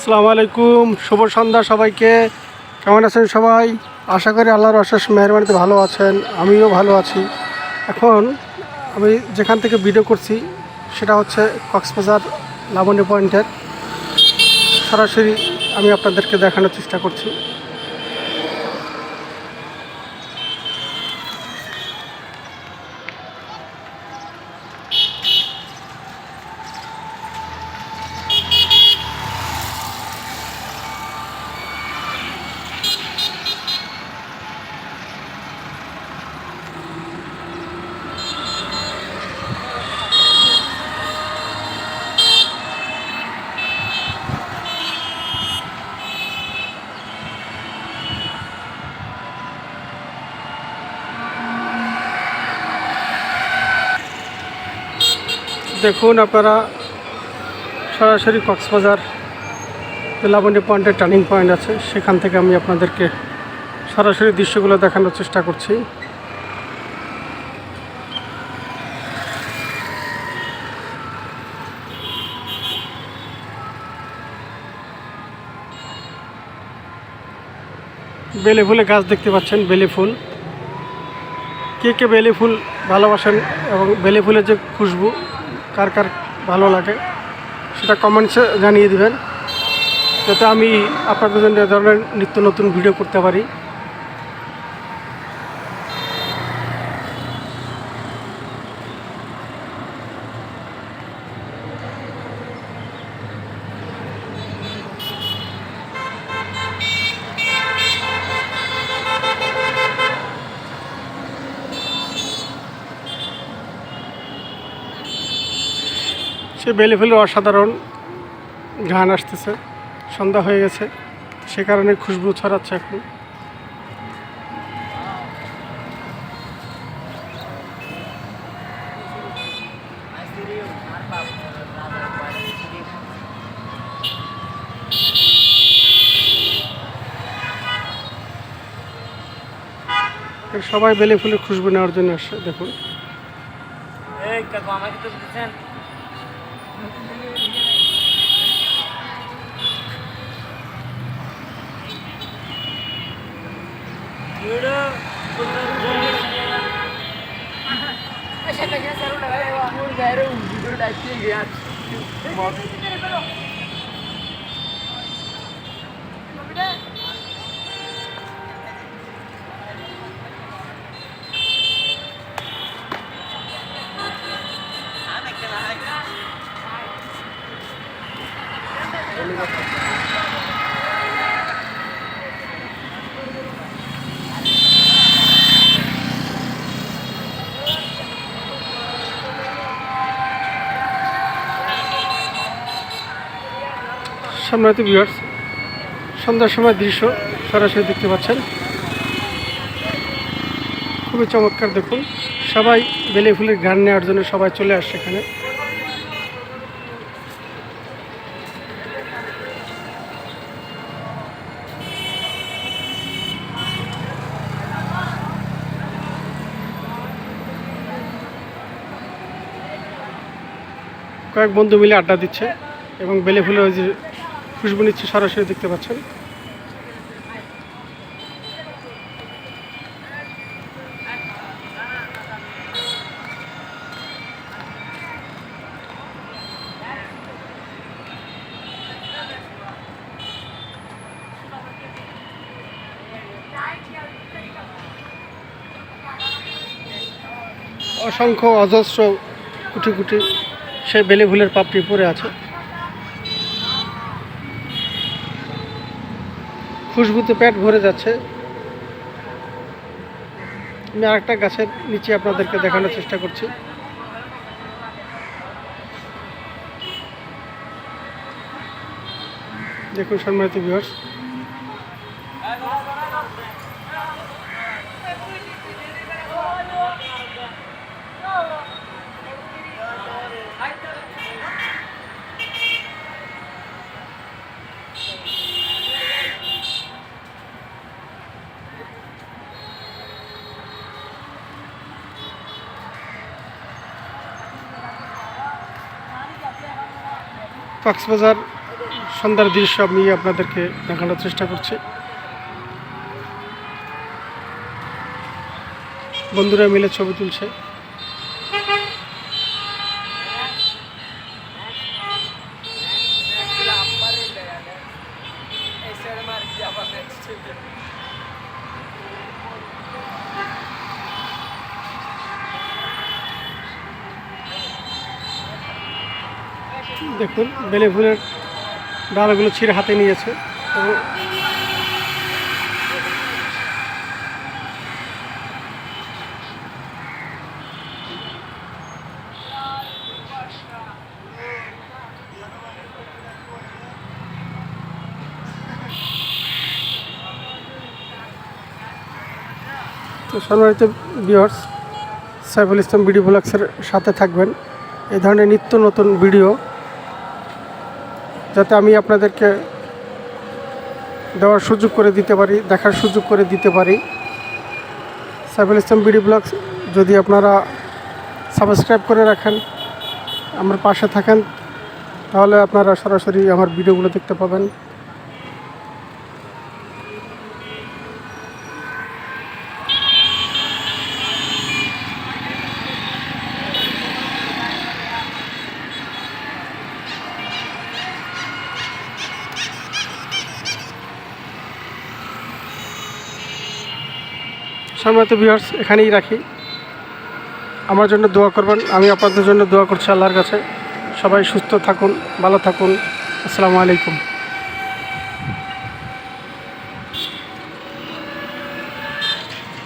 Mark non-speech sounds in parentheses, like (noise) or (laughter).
আসসালামু আলাইকুম, শুভ সন্ধ্যা সবাইকে। কেমন আছেন সবাই? আশা করি আল্লাহর অশেষ মেহরবানিতে ভালো আছেন, আমিও ভালো আছি। এখন আমি যেখান থেকে ভিডিও করছি, সেটা হচ্ছে কক্সবাজার লাবণী পয়েন্টের। সরাসরি আমি আপনাদেরকে দেখানোর চেষ্টা করছি। দেখুন আপনারা সরাসরি কক্সবাজার লাবণী পয়েন্টের টার্নিং পয়েন্ট আছে, সেখান থেকে আমি আপনাদেরকে সরাসরি দৃশ্যগুলো দেখানোর চেষ্টা করছি। বেলে ফুলে গাছ দেখতে পাচ্ছেন, বেলে ফুল। কে কে বেলে ফুল ভালোবাসেন এবং বেলে ফুলের যে খুশবু কার কার ভালো লাগে সেটা কমেন্টসে জানিয়ে দেবেন। যাতে আমি আপনাদের জন্য ধরনের নিত্য নতুন ভিডিও করতে পারি। সে বেলে ফুলের অসাধারণ ঘ্রাণ আসতেছে। সন্ধ্যা হয়ে গেছে, সে কারণে খুশবু ছড়াচ্ছে এখন। সবাই বেলে ফুলে খুশবু নেওয়ার জন্য আসছে দেখুন। আমাকে তো দিচ্ছেন Yeah. (laughs) সম্মানিত ভিউয়ার্স সন্ধ্যার সময় দৃশ্য সরাসরি দেখতে পাচ্ছেন। খুবই চমৎকার দেখুন। সবাই বেলে ফুলের গান নেওয়ার জন্য সবাই চলে আসছে এখানে। কয়েক বন্ধু মিলে আড্ডা দিচ্ছে এবং বেলে ফুলের ওই যে খুশবু নিচ্ছে সরাসরি দেখতে পাচ্ছেন। অসংখ্য অজস্র কুটি কুটি সে বেলে ফুলের পাপড়ি পড়ে আছে। খুশবুতে পেট ভরে যাচ্ছে। আমি আরেকটা গাছের নিচে আপনাদেরকে দেখানোর চেষ্টা করছি। দেখুন সম্মানিত ভিউয়ার্স কক্সবাজার সন্ধ্যার দৃশ্য আমি আপনাদেরকে দেখানোর চেষ্টা করছি। বন্ধুরা মিলে ছবি তুলছে। দেখুন, বেলে ফুলের ডালগুলো ছিঁড়ে হাতে নিয়েছে। তো সম্মানিত বিয়ার্স সাইফুল ইসলাম ভিডিও ব্লগসের সাথে থাকবেন। এই ধরনের নিত্য নতুন ভিডিও যাতে আমি আপনাদেরকে দেওয়ার সুযোগ করে দিতে পারি, দেখার সুযোগ করে দিতে পারি। সাইফুল ইসলাম বিডি ব্লগস, যদি আপনারা সাবস্ক্রাইব করে রাখেন, আমার পাশে থাকেন, তাহলে আপনারা সরাসরি আমার ভিডিওগুলো দেখতে পাবেন। সম্মানিত বিহার্স এখানেই রাখি। আমার জন্য দোয়া করবেন, আমি আপনাদের জন্য দোয়া করছি আল্লাহর কাছে। সবাই সুস্থ থাকুন, ভালো থাকুন। আসসালামু আলাইকুম।